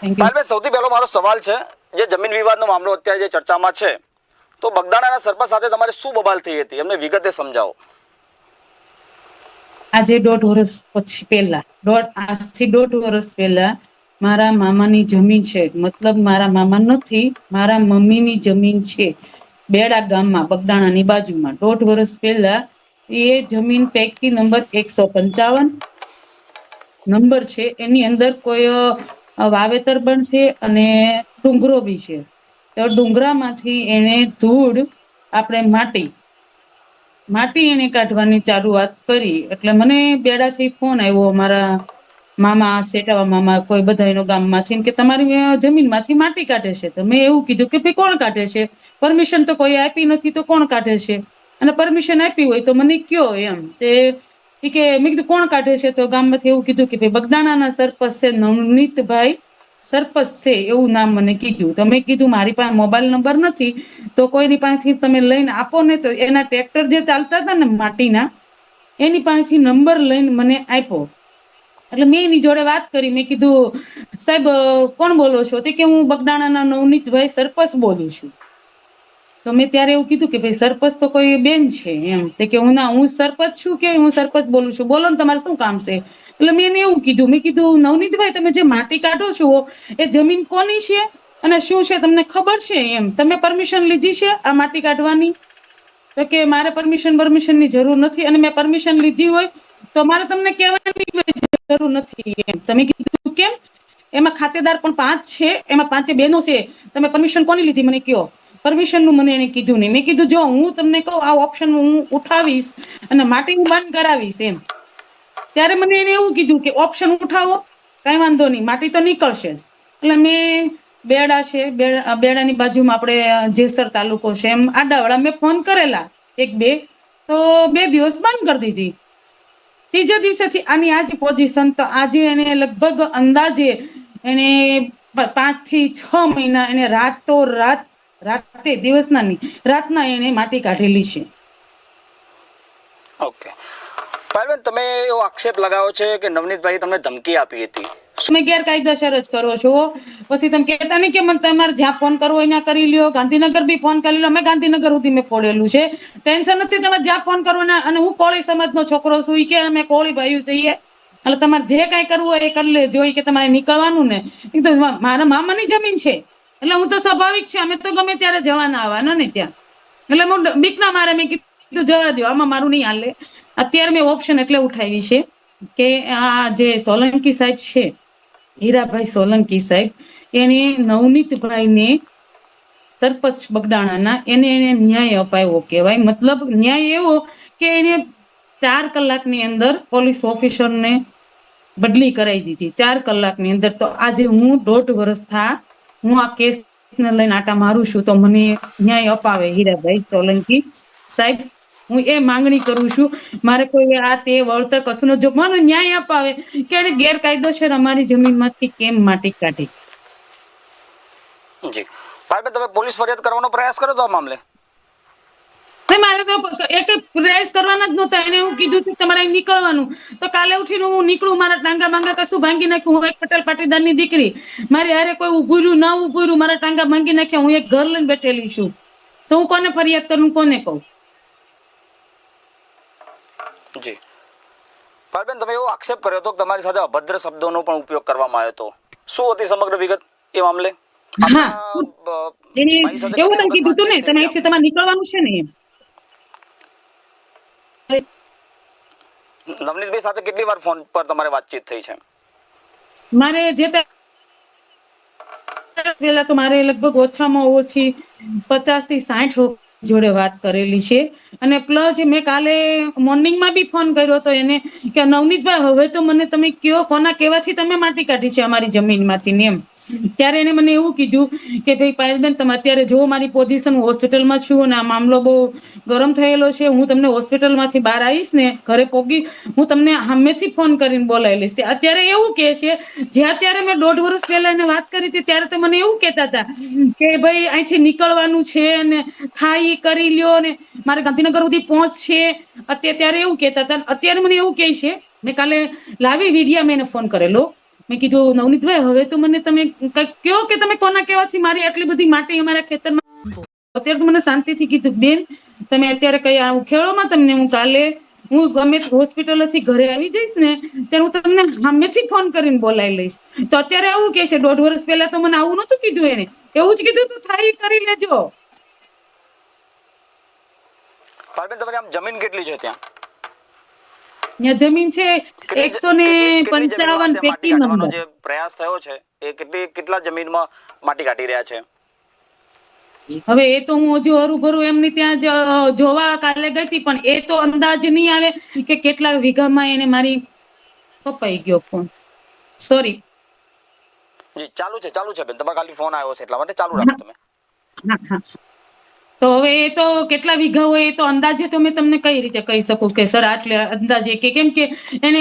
Thank સૌથી પહેલો મારો સવાલ છે જે જમીન વિવાદનો મામલો અત્યારે જે ચર્ચામાં છે તો બગદાણાના સરપંચ સાથે તમારે શું બબાલ થઈ હતી? એમને વિગતે સમજાવો. આજે દોઢ વર્ષ પછી પહેલા દોઢ આજથી દોઢ વર્ષ પહેલા મારા મામાની જમીન છે. મતલબ મારા મામા નથી મારા મમ્મીની જમીન છે. બેડા ગામમાં બગદાણાની બાજુમાં. દોઢ વર્ષ પહેલા એ જમીન પૈકી નંબર એકસો પંચાવન નંબર છે. એની અંદર કોઈ વાવેતર પણ છે અને ડુંગરો બી છે. તો ડુંગરામાંથી એને ધૂળ આપણે માટી માટી એને કાઢવાની ચાલુઆત કરી. એટલે મને બેડાથી ફોન આવ્યો અમારા મામા સેટાવા મામા, કોઈ બધા એનો ગામમાંથી કે તમારી જમીનમાંથી માટી કાઢે છે. તો મેં એવું કીધું કે ભાઈ કોણ કાઢે છે? પરમિશન તો કોઈ આપી નથી તો કોણ કાઢે છે? અને પરમિશન આપી હોય તો મને કયો એમ. તે કે મેં કીધું, કોણ કાઢે છે? તો ગામમાંથી એવું કીધું કે, ભાઈ, બગદાણાના સરપંચ છે, નવનીતભાઈ સરપંચ છે, એવું નામ મને કીધું. તો મેં કીધું, મારી પાસે મોબાઈલ નંબર નથી, તો કોઈની પાસેથી તમે લઈને આપો ને તો એના ટ્રેક્ટર જે ચાલતા હતા ને માટીના, એની પાસેથી નંબર લઈને મને આપ્યો. એટલે મેં એની જોડે વાત કરી, મેં કીધું, સાહેબ કોણ બોલો છો? તે કે, હું બગદાણાના નવનીતભાઈ સરપંચ બોલું છું. તો મેં ત્યારે એવું કીધું કે ભાઈ સરપંચ તો કોઈ બેન છે એમ. તે કે હું ના, હું સરપંચ છું કે હું સરપંચ બોલું છું? બોલો ને તમારે શું કામ છે? એટલે મેં એને એવું કીધું, મેં કીધું, નવનીતભાઈ, તમે જે માટી કાઢો છો, એ જમીન કોની છે? અને શું છે તમને ખબર છે એમ? તમે પરમિશન લીધી છે આ માટી કાઢવાની? તો કે મારે પરમિશન પરમિશનની જરૂર નથી અને મેં પરમિશન લીધી હોય તો મારે તમને કહેવાની જરૂર નથી એમ. તમે કીધું કેમ? એમાં ખાતેદાર પણ પાંચ છે, એમાં પાંચે બહેનો છે. તમે પરમિશન કોની લીધી? મને કયો. પરમિશનનું મને એને કીધું નહીં. મેં કીધું, જો હું તમને કહું, આ ઓપ્શન હું ઉઠાવીશ અને માટીનું બંધ કરાવીશ એમ. ત્યારે મને એને એવું કીધું કે ઓપ્શન ઉઠાવો, કાંઈ વાંધો નહીં, માટી તો નીકળશે જ. એટલે મેં બેડા છે બેડાની બાજુમાં આપણે જેસર તાલુકો છે, એમ આડાવાળા મેં ફોન કરેલા, એક બે, તો બે દિવસ બંધ કરી દીધી. ત્રીજા દિવસેથી આની આજ પોઝિશન તો આજે એને લગભગ અંદાજે એને પાંચથી છ મહિના એને રાતો રાત રાતે દિવસના નહીં રાતના એને માટી કાઢેલી છે. ઓકે. પાયલબેન તમે એવો આક્ષેપ લગાવો છે કે નવનીતભાઈ તમને ધમકી આપી હતી? તમે ગેરકાયદેસર જ કરો છો પછી તમે કહેતા નહીં કે મને તમારે જ્યાં ફોન કરવો એના ત્યાં કરી લ્યો. ગાંધીનગર બી ફોન કરી લ્યો. મેં ગાંધીનગર સુધી મેં ફોડેલું છે. ટેન્શન નથી તમારે જ્યાં ફોન કરો ને અને હું કોળી સમાજનો છોકરો છું એ કે અમે કોળી ભાઈઓ છીએ. એટલે તમારે જે કાંઈ કરવું હોય એ કરી લેજો. કે તમારે નીકળવાનું ને. તો મારા મામાની જમીન છે. એટલે હું તો સ્વાભાવિક છે, અમે તો ગમે ત્યારે જવાના આવવાના ને ત્યાં. એટલે હું બીકના મારે મેં કીધું જવા દો આમાં મારું નહીં હાલે. અત્યારે મેં ઓપ્શન એટલે ઉઠાવી છે કે આ જે સોલંકી સાહેબ છે, હીરાભાઈ સોલંકી સાહેબ, એને નવનીતભાઈને સરપંચ બગડાણાના, એને એને ન્યાય અપાયો કહેવાય. મતલબ ન્યાય એવો કે એને ચાર કલાકની અંદર પોલીસ ઓફિસરને બદલી કરાવી દીધી. ચાર કલાકની અંદર તો આજે હું દોઢ વર્ષ થા હું આ કેસને લઈને આટા મારું છું તો મને ન્યાય અપાવે હીરાભાઈ સોલંકી. સાહેબ, હું એ માંગણી કરું છું, મારે કોઈ આ તે વળતર કશું જો, મને ન્યાય અપાવે. કે એને ગેરકાયદેસર અમારી જમીનમાંથી કેમ માટી કાઢી? જી. ભાઈ, તમે પોલીસ ફરિયાદ કરવાનો પ્રયાસ કર્યો તો આ મામલે. મારે તો એક પ્રયાસ કરવાના જ નહોતા. એને હું કીધું કે તમારે નીકળવાનું. તો કાલે ઉઠીને હું નીકળું મારા ટાંગા માંગા કશું ભાંગી નાખ્યું. હું એક પટેલ પાટીદારની દીકરી. મારી હારે કોઈ રહ્યું ના રહ્યું મારા ટાંગા ભાંગી નાખ્યા. હું એક ઘર લઈને બેઠેલી છું. તો હું કોને ફરિયાદ કરું કોને કહું? જી. પાયલબેન તમે એવો આક્ષેપ કર્યો હતો કે તમારી સાથે અભદ્ર શબ્દોનો પણ ઉપયોગ કરવામાં આવ્યો હતો. શું હતી સમગ્ર વિગત એ મામલે? હા. એવું તમે કીધું તું ને તમે એક છે તમારે નીકળવાનું છે ને એમ. નવનીતભાઈ સાથે કેટલી વાર ફોન પર તમારે વાતચીત થઈ છે? મારે જે પેલા તો મારે લગભગ ઓછામાં ઓછી પચાસથી સાઠ જોડે વાત કરેલી છે. અને પ્લસ મેં કાલે મોર્નિંગમાં બી ફોન કર્યો હતો એને કે નવનીતભાઈ, હવે તો મને તમે કયો, કોના કેવાથી તમે માટી કાઢી છે અમારી જમીનમાંથી ને એમ. ત્યારે એને મને એવું કીધું કે ભાઈ પાયલબેન, તમે અત્યારે જો મારી પોઝિશન હું હોસ્પિટલમાં છું અને આ મામલો બહુ ગરમ થયેલો છે. હું તમને હોસ્પિટલમાંથી બહાર આવીશ ને ઘરે પોગી, હું તમને સામેથી ફોન કરીને બોલાવી લઈશ. અત્યારે એવું કહે છે, જે અત્યારે મેં દોઢ વર્ષ પહેલા એને વાત કરી હતી, ત્યારે તો મને એવું કહેતા હતા કે ભાઈ અહીંથી નીકળવાનું છે ને થાય કરી લ્યો ને મારે ગાંધીનગર સુધી પહોંચ છે. અત્યારે ત્યારે એવું કહેતા હતા. અત્યારે મને એવું કહે છે, મેં કાલે લાવી વિડિયા, મેં એને ફોન કરેલો. મેં કીધું, નવનીતભાઈ, હવે તો મને તમે કંઈક કે તમે કોના કહેવાથી મારી આટલી બધી માટી અમારા ખેતરમાં અત્યારે મને શાંતિથી કીધું, બેન, તમે અત્યારે કઈ આ ઉખેડોમાં તમને હું કાલે, હું ગમે હોસ્પિટલથી ઘરે આવી જઈશ ને, ત્યારે હું તમને સામેથી ફોન કરીને બોલાવી લઈશ. તો અત્યારે આવું કે છે, દોઢ વર્ષ પહેલા તો મને આવું નતું કીધું એને એવું જ કીધું તું, થાય કરી લેજો. પાલબેન તમારી આમ જમીન કેટલી છે ત્યાં? જમીન છે એકસો ને પંચાવન પેટી નંબર. જે પ્રયાસ થયો છે એ કેટલી કેટલા જમીનમાં માટી કાઢી રહ્યા છે? હવે એ તો હું હજુ હરુભરું એમની ત્યાં જોવા કાલે ગઈ હતી પણ એ તો અંદાજ નહીં આવે કે કેટલા વીઘામાં એને મારી કપાઈ ગયો ફોન સોરી જી ચાલુ છે ચાલુ છે બેન તમારે ખાલી ફોન આવ્યો છે એટલા માટે ચાલુ રાખો તમે. હા હા. તો હવે એ તો કેટલા વીઘા હોય એ તો અંદાજે તો મેં તમને કઈ રીતે કહી શકું કે સર આટલે અંદાજે કે કેમ કે એને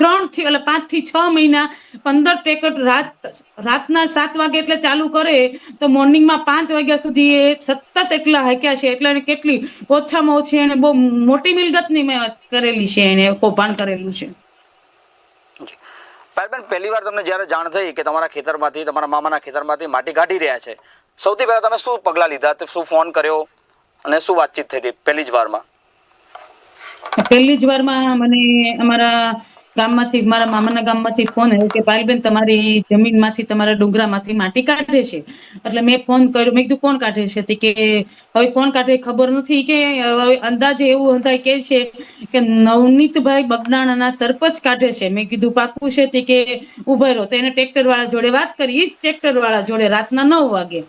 ત્રણથી એટલે પાંચથી છ મહિના પંદર ટેકટ રાત રાતના સાત વાગે એટલે ચાલુ કરે તો મોર્નિંગમાં પાંચ વાગ્યા સુધી એ સતત એટલા હાક્યા છે એટલે એને કેટલી ઓછામાં ઓછી એને બહુ મોટી મિલકતની મેં કરેલી છે એને કૌભાંડ કરેલું છે. પાયલબેન પહેલી વાર તમને જ્યારે જાણ થઈ કે તમારા ખેતરમાંથી, તમારા મામાના ખેતરમાંથી માટી કાઢી રહ્યા છે સૌથી પહેલા તમે શું પગલાં લીધા? શું ફોન કર્યો? અને શું વાતચીત થઈ હતી પહેલી જ વારમાં? પહેલી જ વારમાં મને અમારા ગામમાંથી, મારા મામાના ગામમાંથી ફોન આવ્યો કે પાયલબેન તમારી જમીનમાંથી, તમારા ડુંગરામાંથી માટી કાઢે છે? એટલે મેં ફોન કર્યો. મેં કીધું, કોણ કાઢે છે? તે કે, હવે કોણ કાઢે ખબર નથી કે અંદાજે એવું અંદાજ કે છે કે નવનીતભાઈ બગડાણાના સરપંચ કાઢે છે. મેં કીધું પાકું છે. તે કે, ઊભા રહો. તો એને ટ્રેક્ટર વાળા જોડે વાત કરી. એ ટ્રેક્ટર વાળા જોડે રાતના નવ વાગે.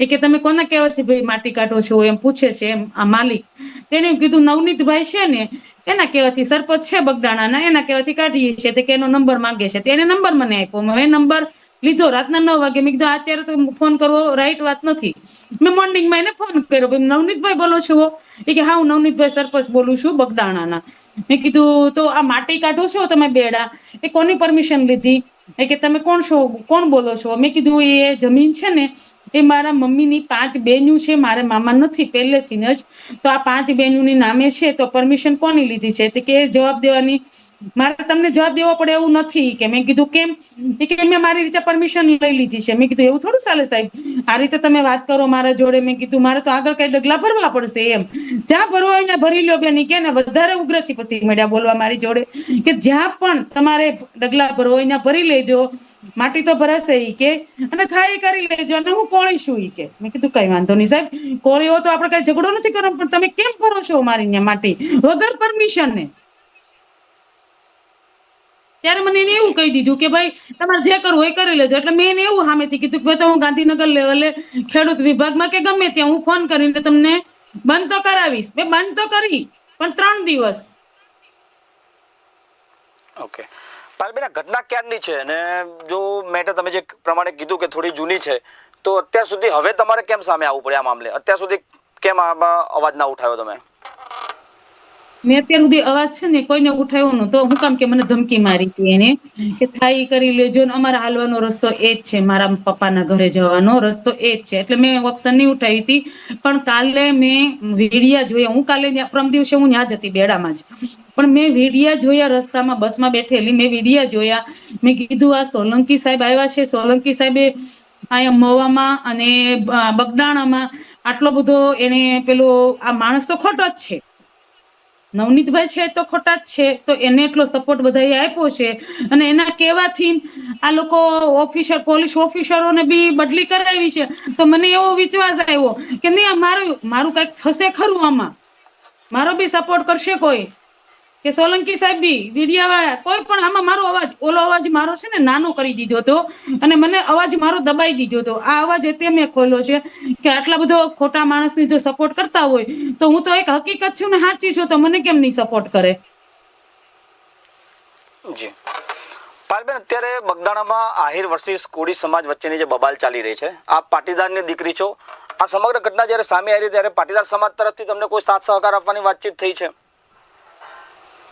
એ કે, તમે કોના કહેવાથી ભાઈ માટી કાઢો છો? એમ પૂછે છે એમ આ માલિક. તેને કીધું, નવનીતભાઈ છે ને એના કહેવાથી સરપંચ છે બગડાણાના, એના કહેવાથી કાઢીએ છીએ. તે કે એનો નંબર માંગે છે. તેણે નંબર મને આપ્યો. મેં નંબર લીધો. રાતના નવ વાગે મેં કીધું અત્યારે તો ફોન કરવો રાઈટ વાત નથી. મેં મોર્નિંગમાં એને ફોન કર્યો. ભાઈ નવનીતભાઈ બોલો છો એ કે, હા, હું નવનીતભાઈ સરપંચ બોલું છું બગડાણાના. મેં કીધું, તો આ માટી કાઢો છો તમે બેડા? એ કોની પરમિશન લીધી? એ કે, તમે કોણ છો? કોણ બોલો છો? મેં કીધું, એ જમીન છે ને એ મારા મમ્મીની પાંચ બહેનું છે, મારા મામા નથી, પહેલેથી જ. તો આ પાંચ બહેનોની નામે છે, તો પરમિશન કોની લીધી છે? કે જવાબ દેવાની. મારે તમને જવાબ દેવો પડે એવું નથી, કે મેં કીધું કેમ? કે મેં મારી રીતે પરમિશન લઈ લીધી છે. મેં કીધું, એવું થોડું ચાલે સાહેબ? આ રીતે તમે વાત કરો મારા જોડે, મેં કીધું, મારે તો આગળ કઈ ડગલા ભરવા પડશે એમ. જ્યાં ભરવા હોય ભરી લો બેન કે ને વધારે ઉગ્રથી પછી મળ્યા બોલવા મારી જોડે. કે જ્યાં પણ તમારે ડગલા ભરવા હોય ભરી લેજો. માટી તો ભરાશે ઈ કે. અને થાય એ કરી લેજો અને હું કોળી છું ઈ કે. મેં કીધું, કઈ વાંધો નહીં સાહેબ કોળીઓ તો આપણે કઈ ઝઘડો નથી કરવાનો, પણ તમે કેમ ભરો છો મારી ત્યાં માટી? વગર પરમિશન ને. ત્યારે મને એને એવું કહી દીધું કે, ભાઈ, તમારે જે કરવું એ કરી લેજો. એટલે મેં એને એવું સામેથી કીધું કે, ભાઈ, તો હું ગાંધીનગર લેવલે ખેડૂત વિભાગમાં કે ગમે ત્યાં હું ફોન કરીને તમને બંધ તો કરાવીશ. મેં બંધ તો કરી, પણ ત્રણ દિવસ. ઓકે પાલબેન આ ઘટના ક્યારની છે? અને જો મેટર તમે જે પ્રમાણે કીધું કે થોડી જૂની છે, તો અત્યાર સુધી હવે તમારે કેમ સામે આવવું પડે આ મામલે? અત્યાર સુધી કેમ આમાં અવાજ ના ઉઠાવ્યો તમે? મેં અત્યાર સુધી અવાજ છે ને કોઈને ઉઠાવ્યો નતો હું કામ કે મને ધમકી મારી હતી એને કે થાય કરી લેજો ને અમારા હાલવાનો રસ્તો એ જ છે, મારા પપ્પાના ઘરે જવાનો રસ્તો એ જ છે. એટલે મેં ઓપ્શન નહીં ઉઠાવી હતી. પણ કાલે મેં વિડિયા જોયા. હું કાલે પ્રમ દિવસે હું ત્યાં જ હતી બેડામાં જ. પણ મેં વિડિયા જોયા રસ્તામાં, બસમાં બેઠેલી મેં વિડિયા જોયા. મેં કીધું, આ સોલંકી સાહેબ આવ્યા છે. સોલંકી સાહેબે અહીંયા મવામાં અને બ- બગદાણામાં આટલો બધો એને પેલો, આ માણસ તો ખોટો જ છે. નવનીતભાઈ છે તો ખોટા જ છે. તો એને એટલો સપોર્ટ બધાએ આપ્યો છે. અને એના કહેવાથી આ લોકો ઓફિસર પોલીસ ઓફિસરોને બી બદલી કરાવી છે. તો મને એવો વિશ્વાસ આવ્યો કે નહીં મારું મારું કંઈક થશે ખરું આમાં? મારો બી સપોર્ટ કરશે કોઈ? કે સોલંકી સાહેબ બી વીડિયા વાળા કોઈ પણ આમાં મારો અવાજ, ઓલો અવાજ મારો છે ને, નાનો કરી દીધો હતો અને મને અવાજ મારો દબાઈ દીધો હતો. આ અવાજ તે મેં ખોલ્યો છે કે આટલા બધો ખોટા માણસની જો સપોર્ટ કરતા હોય, તો હું તો એક હકીકત છું ને સાચી છું, તો મને કેમ નહીં સપોર્ટ કરે? જી. પાલબેન, અત્યારે બગદાણામાં આહિર વર્સિસ કોડી સમાજ વચ્ચેની જે બબાલ ચાલી રહી છે, આપ પાટીદારની દીકરી છો. આ સમગ્ર ઘટના જ્યારે સામે આવી ત્યારે પાટીદાર સમાજ તરફથી તમને કોઈ સાથ સહકાર આપવાની વાતચીત થઈ છે?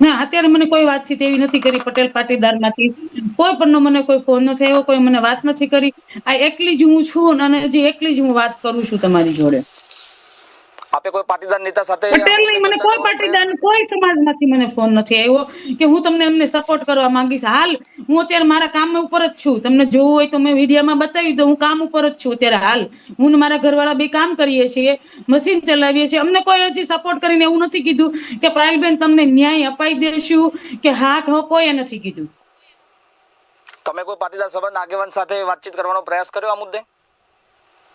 ના, અત્યારે મને કોઈ વાતચીત એવી નથી કરી પટેલ પાટીદારમાંથી કોઈ પણ મને કોઈ ફોન નથી આવ્યો, કોઈ મને વાત નથી કરી. આ એકલી જ હું છું અને હજી એકલી જ હું વાત કરું છું તમારી જોડે. આપે કોઈ પાટીદાર નેતા સાથે પટેલ નહીં મને કોઈ પાટીદાર કોઈ સમાજમાંથી મને ફોન નથી આવ્યો કે હું તમને એમને સપોર્ટ કરવા માંગીશ. હાલ હું અત્યારે મારા કામ ઉપર જ છું. તમને જોવું હોય તો મેં વિડીયામાં બતાવી દઉં હું કામ ઉપર જ છું અત્યારે હાલ. હું મારા ઘરવાળા બે કામ કરીએ છીએ મશીન ચલાવીએ છીએ. અમને કોઈ હજી સપોર્ટ કરીને એવું નથી કીધું કે પાયલબેન તમને ન્યાય અપાઈ દેશું કે હા કે હો, કોઈએ નથી કીધું. તમે કોઈ પાટીદાર સમાજના આગેવાન સાથે વાતચીત કરવાનો પ્રયાસ કર્યો આ મુદ્દે?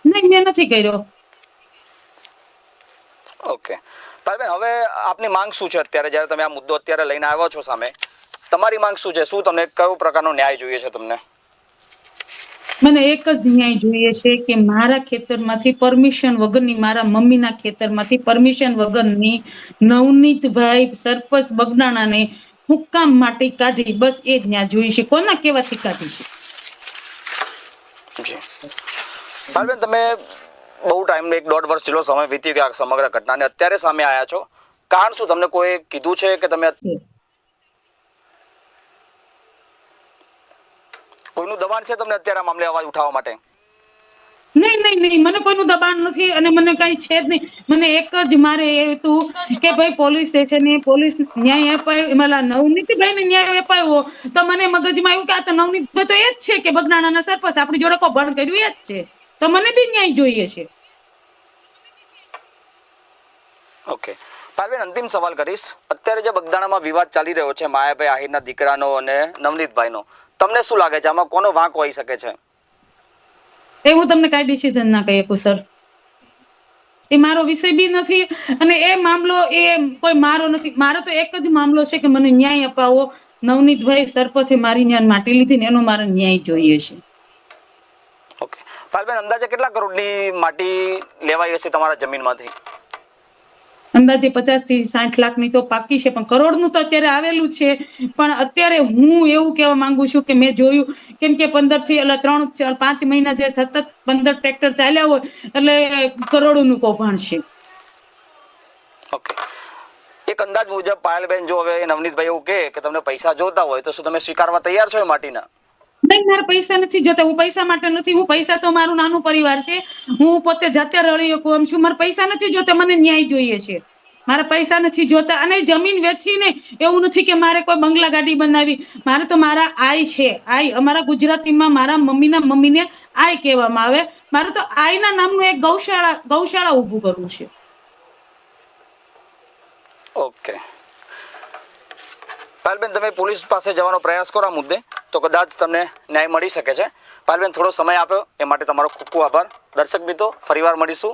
નહીં મેં નથી કર્યો. ઓકે પાલબેન હવે આપની માંગ શું છે અત્યારે? જ્યારે તમે આ મુદ્દો અત્યારે લઈને આવ્યા છો સામે તમારી માંગ શું છે? શું તમને કયો પ્રકારનો ન્યાય જોઈએ છે તમને? મને એક જ ન્યાય જોઈએ છે કે મારા ખેતરમાંથી પરમિશન વગરની મારા મમ્મીના ખેતરમાંથી પરમિશન વગરની નવનીતભાઈ સરપંચ બગડાણાને હુકામ માટે કાઢી. બસ એ જ ન્યાય જોઈએ છે. કોના કેવાથી કાઢી છે? જી. તમે બહુ ટાઈમ એક દોઢ વર્ષ જેટલો સમય વીતી ગયો આ સમગ્ર ઘટનાને અત્યારે સામે આવ્યા છો. કારણ શું તમને કોઈ કીધું છે કે તમે કોઈનું દબાણ છે તમને અત્યારે મામલે અવાજ ઉઠાવવા માટે? નહીં નહીં નહીં મને કોઈનું દબાણ નથી અને મને કઈ છે જ નહીં. મને એક જ મારે એ હતું કે ભાઈ પોલીસ સ્ટેશને પોલીસ ન્યાય અપાયો. એમાં નવનીતભાઈને ન્યાય અપાયો. તો મને મગજમાં આવ્યું કે આ તો નવનીતભાઈ તો એ જ છે કે બગનાણાના સરપંચ. આપણી જોડે કૌભાંડ કર્યું એ જ છે. તો મને બી ન્યાય જોઈએ છે. ઓકે પાલબેન અંતિમ સવાલ કરીશ. અત્યારે જે બગદાણામાં વિવાદ ચાલી રહ્યો છે માયાભાઈ આહિરના દીકરાનો અને નવનીતભાઈનો તમને શું લાગે છે? આમાં કોનો વાંક હોઈ શકે છે? એ હું તમને કાંઈ ડિસિઝન ના કહી શકું સર એ મારો વિષય બી નથી અને એ મામલો એ કોઈ મારો નથી. મારો તો એક જ મામલો છે કે મને ન્યાય અપાવો. નવનીતભાઈ સરપંચે મારી ન્યાય માટી લીધી ને એનો મારે ન્યાય જોઈએ છે. પાલબેન અંદાજે કેટલા કરોડની માટી લેવાઈ હશે તમારા જમીનમાંથી? અંદાજે પચાસથી સાઠ લાખની તો પાકી છે પણ કરોડનું તો અત્યારે આવેલું છે. પણ અત્યારે હું એવું કહેવા માંગુ છું કે મેં જોયું કેમ કે પંદરથી એટલે ત્રણ પાંચ મહિના જે સતત પંદર ટ્રેક્ટર ચાલ્યા હોય એટલે કરોડોનું કૌભાંડ છે. ઓકે. એક અંદાજ મુજબ પાયલબેન જો હવે નવનીતભાઈ એવું કે તમને પૈસા જોતા હોય તો શું તમે સ્વીકારવા તૈયાર છો એ માટીના? નહીં, મારે પૈસા નથી જોતા, હું પૈસા માટે નથી, હું પૈસા તો મારું નાનું પરિવાર છે. હું પોતે જાતે રળી શકું એમ છું, મારે પૈસા નથી જોતા, મને ન્યાય જોઈએ છે. મારા પૈસા નથી જોતા અને જમીન વેચીને એવું નથી કે મારે કોઈ બંગલા ગાડી બનાવી. મારે તો મારા આઈ છે, આઈ અમારા ગુજરાતીમાં મારા મમ્મીના મમ્મીને આઈ કહેવામાં આવે. મારે તો આઈના નામનું એક ગૌશાળા ગૌશાળા ઊભું કરવું છે. ઓકે. પાલબેન, તમે પોલીસ પાસે જવાનો પ્રયાસ કરો આ મુદ્દે. તો કદાચ તમને ન્યાય મળી શકે છે. પાલબેન થોડો સમય આપ્યો. એ માટે તમારો ખૂબ ખૂબ આભાર. દર્શક મિત્રો, ફરીવાર મળીશું.